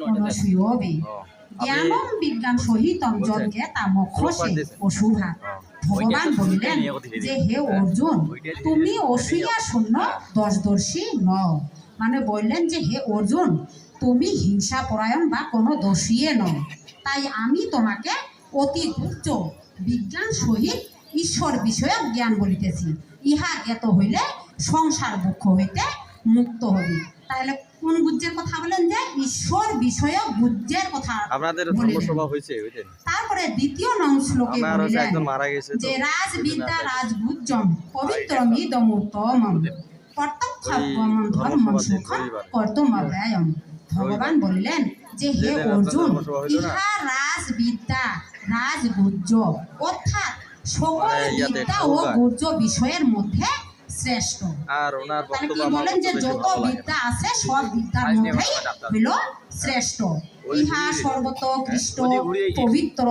মনসুয়বে জ্ঞানম বিজ্ঞান সহিতম যজ্ঞে অশুভা ভগবান বললেন যে হে অর্জুন তুমি অসূয়া শূন্য দশদর্শী নও। মানে বললেন যে হে অর্জুন তুমি হিংসা পরায়ণ বা কোনো দোষীয়ে নও। তাই আমি তোমাকে অতি উচ্চ বিজ্ঞান সহিত ঈশ্বর বিষয়ক জ্ঞান বলিতেছি। ইহা জ্ঞাত হইলে সংসার দুঃখ হইতে মুক্ত হবি। তাহলে কোন গুজ্জের কথা বলেন যে? ঈশ্বর বিষয়ক গুজ্জের কথা আপনাদের। ধর্মসভা হয়েছে বুঝলেন? তারপরে দ্বিতীয় নং শ্লোকে বলিলেন মারা গেছে যে রাজবিদ্যা রাজগুজ্জম পবিত্রমিদমুত্তম কর্তব্যম ধর্ম সুখম কর্তব্যম ভগবান বললেন যে হে অর্জুন? ইহা রাজবিদ্যা রাজগুজ্জ অর্থাৎ সকল মানে বিদ্যা ও। গুজ্জ বিষয়ের মধ্যে শ্রেষ্ঠ। আর ওনার তাহলে বক্তব্য কি বলেন যে যত বিদ্যা আছে সব বিদ্যার মধ্যেই শ্রেষ্ঠ। ইহা সর্বত কৃষ্ট পবিত্র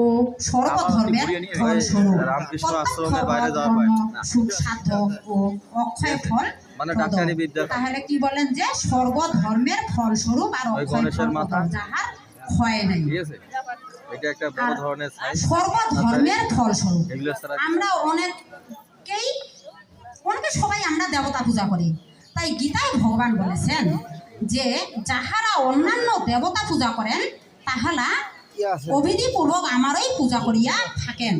ও সর্বধর্মের ফলস্বরূপ রামকৃষ্ণ আশ্রমের বাইরে যাওয়ার কর্ম, সুখ সাধক ও অক্ষয় ফল মানে ডাক্তারি বিদ্যা তাহলে কি বলেন যে সর্বধর্মের ফলস্বরূপ আর অক্ষয় ফল। যাহার ক্ষয় নাই। এটা একটা বড় ধরনের সর্বধর্মের ফলস্বরূপ। এগুলো ছাড়া আমরা অনেককেই অনেকে সবাই আমরা দেবতা পূজা করি। তাই গীতায় ভগবান বলেছেন যে যাহারা অন্যান্য দেবতা পূজা করেন তাহারা অবিধিপূর্বক আমারই পূজা করিয়া থাকেন।